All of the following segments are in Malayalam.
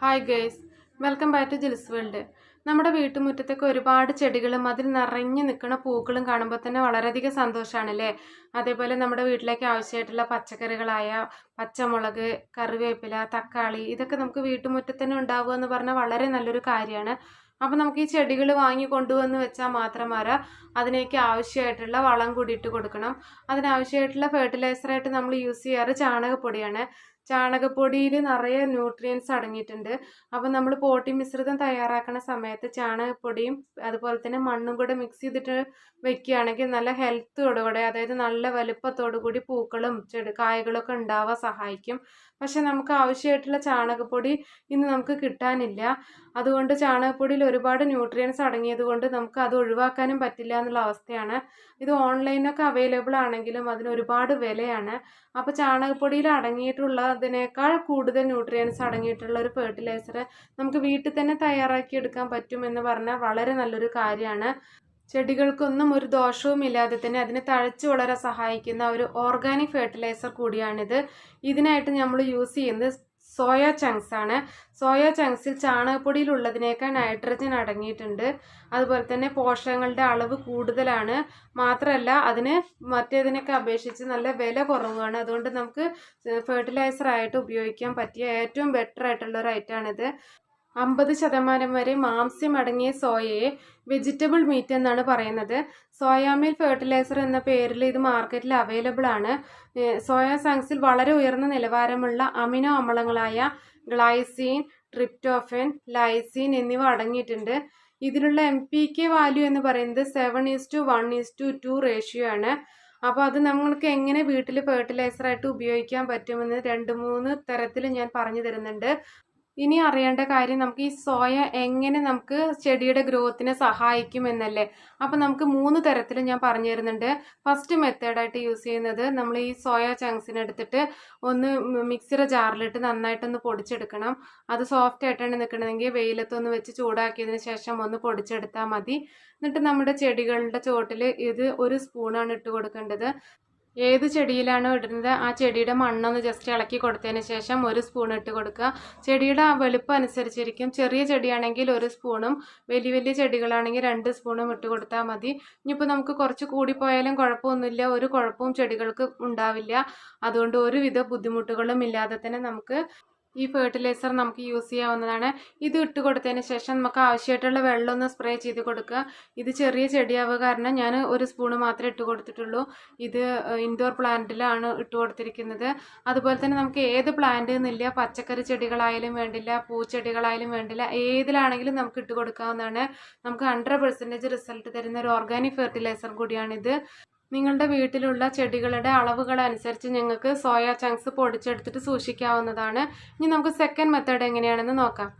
Hi guys welcome back to Jil's world നമ്മുടെ വീട്ടുമുറ്റത്തൊക്കെ ഒരുപാട് ചെടികളും അതിൽ നിറഞ്ഞു നിൽക്കുന്ന പൂക്കളും കാണുമ്പോൾ തന്നെ വളരെയധികം സന്തോഷമാണല്ലേ അതേപോലെ നമ്മുടെ വീട്ടിലേക്ക് ആവശ്യമായിട്ടുള്ള പച്ചക്കറികളായ പച്ചമുളക് കറിവേപ്പില തക്കാളി ഇതൊക്കെ നമുക്ക് വീട്ടുമുറ്റത്ത് തന്നെ ഉണ്ടാവുക എന്ന് പറഞ്ഞാൽ വളരെ നല്ലൊരു കാര്യമാണ്. അപ്പം നമുക്ക് ഈ ചെടികൾ വാങ്ങി കൊണ്ടുവന്ന് വെച്ചാൽ മാത്രം അതിനേക്ക് ആവശ്യമായിട്ടുള്ള വളം കൂടി ഇട്ട് കൊടുക്കണം. അതിനാവശ്യമായിട്ടുള്ള ഫെർട്ടിലൈസറായിട്ട് നമ്മൾ യൂസ് ചെയ്യാറ് ചാണകപ്പൊടിയാണ്. ചാണകപ്പൊടിയിൽ നിറയെ ന്യൂട്രിയൻസ് അടങ്ങിയിട്ടുണ്ട്. അപ്പോൾ നമ്മൾ പോട്ടി മിശ്രിതം തയ്യാറാക്കുന്ന സമയത്ത് ചാണകപ്പൊടിയും അതുപോലെ തന്നെ മണ്ണും കൂടെ മിക്സ് ചെയ്തിട്ട് വെക്കുകയാണെങ്കിൽ നല്ല ഹെൽത്തോടുകൂടെ അതായത് നല്ല വലുപ്പത്തോടു കൂടി പൂക്കളും ചെടി കായകളൊക്കെ ഉണ്ടാവാൻ സഹായിക്കും. പക്ഷെ നമുക്ക് ആവശ്യമായിട്ടുള്ള ചാണകപ്പൊടി ഇന്ന് നമുക്ക് കിട്ടാനില്ല. അതുകൊണ്ട് ചാണകപ്പൊടിയിൽ ഒരുപാട് ന്യൂട്രിയൻസ് അടങ്ങിയത് കൊണ്ട് നമുക്ക് അത് ഒഴിവാക്കാനും പറ്റില്ല എന്നുള്ള അവസ്ഥയാണ്. ഇത് ഓൺലൈനൊക്കെ അവൈലബിൾ ആണെങ്കിലും അതിന് ഒരുപാട് വിലയാണ്. അപ്പോൾ ചാണകപ്പൊടിയിൽ അടങ്ങിയിട്ടുള്ളതിനേക്കാൾ കൂടുതൽ ന്യൂട്രിയൻസ് അടങ്ങിയിട്ടുള്ള ഒരു ഫെർട്ടിലൈസർ നമുക്ക് വീട്ടിൽ തന്നെ തയ്യാറാക്കി എടുക്കാൻ പറ്റുമെന്ന് പറഞ്ഞാൽ വളരെ നല്ലൊരു കാര്യമാണ്. ചെടികൾക്കൊന്നും ഒരു ദോഷവും ഇല്ലാതെ തന്നെ അതിനെ തഴച്ചു വളരാൻ സഹായിക്കുന്ന ഒരു ഓർഗാനിക് ഫെർട്ടിലൈസർ കൂടിയാണിത്. ഇതിനായിട്ട് നമ്മൾ യൂസ് ചെയ്യുന്നത് സോയ ചങ്ക്സ് ആണ്. സോയ ചങ്ക്സിൽ ചാണകപ്പൊടിയിലുള്ളതിനേക്കാൾ നൈട്രജൻ അടങ്ങിയിട്ടുണ്ട്. അതുപോലെ തന്നെ പോഷകങ്ങളുടെ അളവ് കൂടുതലാണ്. മാത്രമല്ല അതിന് മറ്റേതിനൊക്കെ അപേക്ഷിച്ച് നല്ല വില കുറവാണ്. അതുകൊണ്ട് നമുക്ക് ഫെർട്ടിലൈസർ ആയിട്ട് ഉപയോഗിക്കാൻ പറ്റിയ ഏറ്റവും ബെറ്റർ ആയിട്ടുള്ള ഒരു ഐറ്റമാണിത് അമ്പത് ശതമാനം വരെ മാംസ്യം അടങ്ങിയ സോയയെ വെജിറ്റബിൾ മീറ്റ് എന്നാണ് പറയുന്നത്. സോയാമിൽ ഫെർട്ടിലൈസർ എന്ന പേരിൽ ഇത് മാർക്കറ്റിൽ അവൈലബിൾ ആണ്. സോയ സാങ്സിൽ വളരെ ഉയർന്ന നിലവാരമുള്ള അമിനോ അമ്ലങ്ങളായ ഗ്ലൈസീൻ ട്രിപ്റ്റോഫൻ ലൈസീൻ എന്നിവ അടങ്ങിയിട്ടുണ്ട്. ഇതിലുള്ള എം പി കെ വാല്യൂ എന്ന് പറയുന്നത് seven is to one is to two ratio ആണ്. അപ്പോൾ അത് നമ്മൾക്ക് എങ്ങനെ വീട്ടിൽ ഫെർട്ടിലൈസറായിട്ട് ഉപയോഗിക്കാൻ പറ്റുമെന്ന് രണ്ട് മൂന്ന് തരത്തിൽ ഞാൻ പറഞ്ഞു തരുന്നുണ്ട്. ഇനി അറിയേണ്ട കാര്യം നമുക്ക് ഈ സോയ എങ്ങനെ നമുക്ക് ചെടിയുടെ ഗ്രോത്തിനെ സഹായിക്കും എന്നല്ലേ? അപ്പം നമുക്ക് മൂന്ന് തരത്തിൽ ഞാൻ പറഞ്ഞു തരുന്നുണ്ട്. ഫസ്റ്റ് മെത്തേഡായിട്ട് യൂസ് ചെയ്യുന്നത് നമ്മൾ ഈ സോയ ചങ്ക്സിനെ എടുത്തിട്ട് ഒന്ന് മിക്സിയുടെ ജാറിലിട്ട് നന്നായിട്ടൊന്ന് പൊടിച്ചെടുക്കണം. അത് സോഫ്റ്റ് ആയിട്ടാണ് നിൽക്കണമെങ്കിൽ വെയിലത്തൊന്ന് വെച്ച് ചൂടാക്കിയതിന് ശേഷം ഒന്ന് പൊടിച്ചെടുത്താൽ മതി. എന്നിട്ട് നമ്മുടെ ചെടികളുടെ ചുവട്ടിൽ ഇത് ഒരു സ്പൂണാണ് ഇട്ട് കൊടുക്കേണ്ടത്. ഏത് ചെടിയിലാണോ ഇടുന്നത് ആ ചെടിയുടെ മണ്ണൊന്ന് ജസ്റ്റ് ഇളക്കി കൊടുത്തതിന് ശേഷം ഒരു സ്പൂൺ ഇട്ട് കൊടുക്കുക. ചെടിയുടെ വലുപ്പം അനുസരിച്ചിരിക്കും. ചെറിയ ചെടിയാണെങ്കിൽ ഒരു സ്പൂണും വലിയ വലിയ ചെടികളാണെങ്കിൽ രണ്ട് സ്പൂണും ഇട്ട് കൊടുത്താൽ മതി. ഇനിയിപ്പോൾ നമുക്ക് കുറച്ച് കൂടിപ്പോയാലും കുഴപ്പമൊന്നുമില്ല. ഒരു കുഴപ്പവും ചെടികൾക്ക് ഉണ്ടാവില്ല. അതുകൊണ്ട് ഒരുവിധ ബുദ്ധിമുട്ടുകളും ഇല്ലാതെ തന്നെ നമുക്ക് ഈ ഫെർട്ടിലൈസർ നമുക്ക് യൂസ് ചെയ്യാവുന്നതാണ്. ഇത് ഇട്ട് കൊടുത്തതിന് ശേഷം നമുക്ക് ആവശ്യമായിട്ടുള്ള വെള്ളം ഒന്ന് സ്പ്രേ ചെയ്ത് കൊടുക്കുക. ഇത് ചെറിയ ചെടിയാവുക കാരണം ഞാൻ ഒരു സ്പൂണ് മാത്രമേ ഇട്ട് കൊടുത്തിട്ടുള്ളൂ. ഇത് ഇൻഡോർ പ്ലാന്റിലാണ് ഇട്ട് കൊടുത്തിരിക്കുന്നത്. അതുപോലെ തന്നെ നമുക്ക് ഏത് പ്ലാന്റ് എന്നില്ല പച്ചക്കറി ചെടികളായാലും വേണ്ടില്ല പൂച്ചെടികളായാലും വേണ്ടില്ല ഏതിലാണെങ്കിലും നമുക്ക് ഇട്ട് കൊടുക്കാവുന്നതാണ്. നമുക്ക് ഹൺഡ്രഡ് പെർസെന്റേജ് റിസൾട്ട് തരുന്ന ഒരു ഓർഗാനിക് ഫെർട്ടിലൈസർ കൂടിയാണിത്. നിങ്ങളുടെ വീട്ടിലുള്ള ചെടികളുടെ അളവുകൾ അനുസരിച്ച് നിങ്ങൾക്ക് സോയ ചങ്ക്സ് പൊടിച്ചെടുത്തിട്ട് സൂക്ഷിക്കാവുന്നതാണ്. ഇനി നമുക്ക് സെക്കൻഡ് മെത്തേഡ് എങ്ങനെയാണെന്ന് നോക്കാം.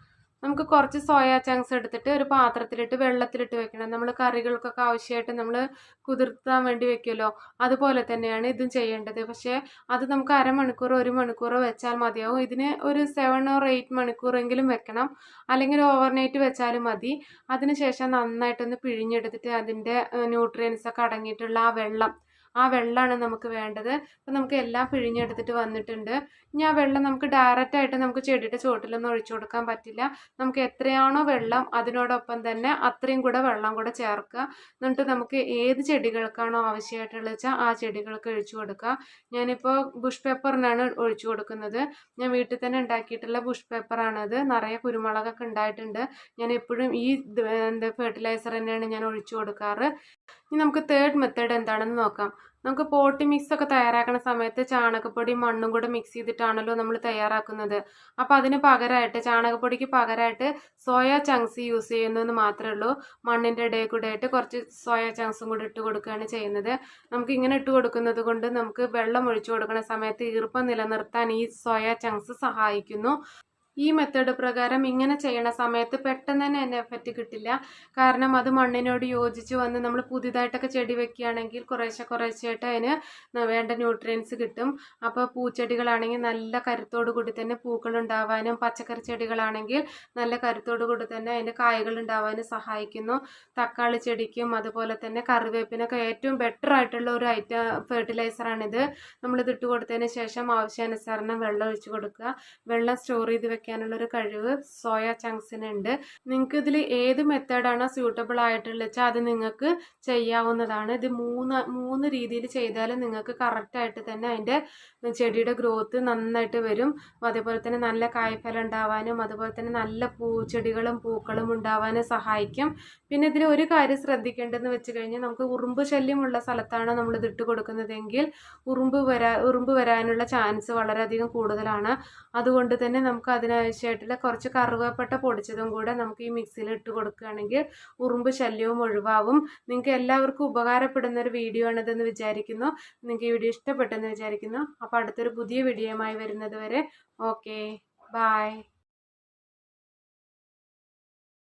നമുക്ക് കുറച്ച് സോയ ചങ്ക്സ് എടുത്തിട്ട് ഒരു പാത്രത്തിലിട്ട് വെള്ളത്തിലിട്ട് വെക്കണം. നമ്മൾ കറികൾക്കൊക്കെ ആവശ്യമായിട്ട് നമ്മൾ കുതിർത്താൻ വേണ്ടി വെക്കുമല്ലോ? അതുപോലെ തന്നെയാണ് ഇതും ചെയ്യേണ്ടത്. പക്ഷേ അത് നമുക്ക് അരമണിക്കൂർ ഒരു മണിക്കൂർ വെച്ചാൽ മതിയാവും. ഇതിന് ഒരു സെവൻ ഓർ എയ്റ്റ് മണിക്കൂറെങ്കിലും വെക്കണം. അല്ലെങ്കിൽ ഓവർനൈറ്റ് വെച്ചാലും മതി. അതിനുശേഷം നന്നായിട്ടൊന്ന് പിഴിഞ്ഞെടുത്തിട്ട് അതിന്റെ ന്യൂട്രിയൻസ് ഒക്കെ അടങ്ങിയിട്ടുള്ള ആ വെള്ളം ആ വെള്ളമാണ് നമുക്ക് വേണ്ടത്. അപ്പം നമുക്ക് എല്ലാം പിഴിഞ്ഞെടുത്തിട്ട് വന്നിട്ടുണ്ട്. ഇനി ആ വെള്ളം നമുക്ക് ഡയറക്റ്റ് ആയിട്ട് നമുക്ക് ചെടിയുടെ ചുവട്ടിലൊന്നും ഒഴിച്ചു കൊടുക്കാൻ പറ്റില്ല. നമുക്ക് എത്രയാണോ വെള്ളം അതിനോടൊപ്പം തന്നെ അത്രയും കൂടെ വെള്ളം കൂടെ ചേർക്കുക. എന്നിട്ട് നമുക്ക് ഏത് ചെടികൾക്കാണോ ആവശ്യമായിട്ടുള്ളത് വെച്ചാൽ ആ ചെടികൾക്ക് ഒഴിച്ചു കൊടുക്കുക. ഞാനിപ്പോൾ ബുഷ് പേപ്പറിനാണ് ഒഴിച്ചു കൊടുക്കുന്നത്. ഞാൻ വീട്ടിൽ തന്നെ ഉണ്ടാക്കിയിട്ടുള്ള ബുഷ് പേപ്പറാണത് നിറയെ കുരുമുളകൊക്കെ ഉണ്ടായിട്ടുണ്ട്. ഞാൻ എപ്പോഴും ഈ എന്താ ഫെർട്ടിലൈസർ തന്നെയാണ് ഞാൻ ഒഴിച്ചു കൊടുക്കാറ്. ഇനി നമുക്ക് തേർഡ് മെത്തേഡ് എന്താണെന്ന് നോക്കാം. നമുക്ക് പോട്ടി മിക്സ് ഒക്കെ തയ്യാറാക്കുന്ന സമയത്ത് ചാണകപ്പൊടി മണ്ണും കൂടെ മിക്സ് ചെയ്തിട്ടാണല്ലോ നമ്മൾ തയ്യാറാക്കുന്നത്. അപ്പോൾ അതിന് പകരമായിട്ട് ചാണകപ്പൊടിക്ക് പകരമായിട്ട് സോയ ചങ്ക്സ് യൂസ് ചെയ്യുന്നതെന്ന് മാത്രമേ ഉള്ളൂ. മണ്ണിന്റെ ഇടയിൽ കൂടെ ആയിട്ട് കുറച്ച് സോയ ചങ്ക്സും കൂടി ഇട്ട് കൊടുക്കുകയാണ് ചെയ്യുന്നത്. നമുക്ക് ഇങ്ങനെ ഇട്ട് കൊടുക്കുന്നത് കൊണ്ട് നമുക്ക് വെള്ളം ഒഴിച്ചു കൊടുക്കുന്ന സമയത്ത് ഈർപ്പം നിലനിർത്താൻ ഈ സോയ ചങ്ക്സ് സഹായിക്കുന്നു. ഈ മെത്തേഡ് പ്രകാരം ഇങ്ങനെ ചെയ്യണ സമയത്ത് പെട്ടെന്ന് തന്നെ അതിന്റെ എഫക്റ്റ് കിട്ടില്ല. കാരണം അത് മണ്ണിനോട് യോജിച്ച് വന്ന് നമ്മൾ പുതിയതായിട്ടൊക്കെ ചെടി വെക്കുകയാണെങ്കിൽ കുറേശ്ശെ കുറേശ്ശെയായിട്ട് അതിന് വേണ്ട ന്യൂട്രിയൻസ് കിട്ടും. അപ്പോൾ പൂച്ചെടികളാണെങ്കിൽ നല്ല കരുത്തോടു കൂടി തന്നെ പൂക്കൾ ഉണ്ടാവാനും പച്ചക്കറി ചെടികളാണെങ്കിൽ നല്ല കരുത്തോടു കൂടി തന്നെ അതിന്റെ കായകൾ ഉണ്ടാവാനും സഹായിക്കുന്നു. തക്കാളി ചെടിക്കും അതുപോലെ തന്നെ കറിവേപ്പിനൊക്കെ ഏറ്റവും ബെറ്റർ ആയിട്ടുള്ള ഒരു ഐറ്റം ഫെർട്ടിലൈസറാണിത് നമ്മളിത് ഇട്ട് കൊടുത്തതിന് ശേഷം ആവശ്യാനുസരണം വെള്ളം ഒഴിച്ച് കൊടുക്കുക. വെള്ളം സ്റ്റോർ ചെയ്ത് വെക്കുക. വെക്കാനുള്ളൊരു കഴിവ് സോയ ചങ്ക്സിനുണ്ട്. നിങ്ങൾക്ക് ഇതിൽ ഏത് മെത്തേഡാണ് സ്യൂട്ടബിൾ ആയിട്ടുള്ളത് വെച്ചാൽ അത് നിങ്ങൾക്ക് ചെയ്യാവുന്നതാണ്. ഇത് മൂന്ന് മൂന്ന് രീതിയിൽ ചെയ്താൽ നിങ്ങൾക്ക് കറക്റ്റായിട്ട് തന്നെ അതിന്റെ ചെടിയുടെ ഗ്രോത്ത് നന്നായിട്ട് വരും. അതേപോലെ തന്നെ നല്ല കായ്ഫലം ഉണ്ടാവാനും അതുപോലെ തന്നെ നല്ല പൂച്ചെടികളും പൂക്കളും ഉണ്ടാവാനും സഹായിക്കും. പിന്നെ ഇതിൽ ഒരു കാര്യം ശ്രദ്ധിക്കേണ്ടതെന്ന് വെച്ച് കഴിഞ്ഞാൽ നമുക്ക് ഉറുമ്പ് ശല്യമുള്ള സ്ഥലത്താണ് നമ്മൾ ഇതിട്ട് കൊടുക്കുന്നതെങ്കിൽ ഉറുമ്പ് വരാ ഉറുമ്പ് വരാനുള്ള ചാൻസ് വളരെയധികം കൂടുതലാണ്. അതുകൊണ്ട് തന്നെ നമുക്ക് അതിനാവശ്യമായിട്ടുള്ള കുറച്ച് കറുവാപ്പട്ട പൊടിച്ചതും കൂടെ നമുക്ക് ഈ മിക്സിയിൽ ഇട്ട് കൊടുക്കുകയാണെങ്കിൽ ഉറുമ്പ് ശല്യവും ഒഴിവാകും നിങ്ങൾക്ക് എല്ലാവർക്കും ഉപകാരപ്പെടുന്ന ഒരു വീഡിയോ ആണിതെന്ന് വിചാരിക്കുന്നു. നിങ്ങൾക്ക് ഈ വീഡിയോ ഇഷ്ടപ്പെട്ടെന്ന് വിചാരിക്കുന്നു. അപ്പോൾ അടുത്തൊരു പുതിയ വീഡിയോയുമായി വരുന്നത് വരെ. Okay bye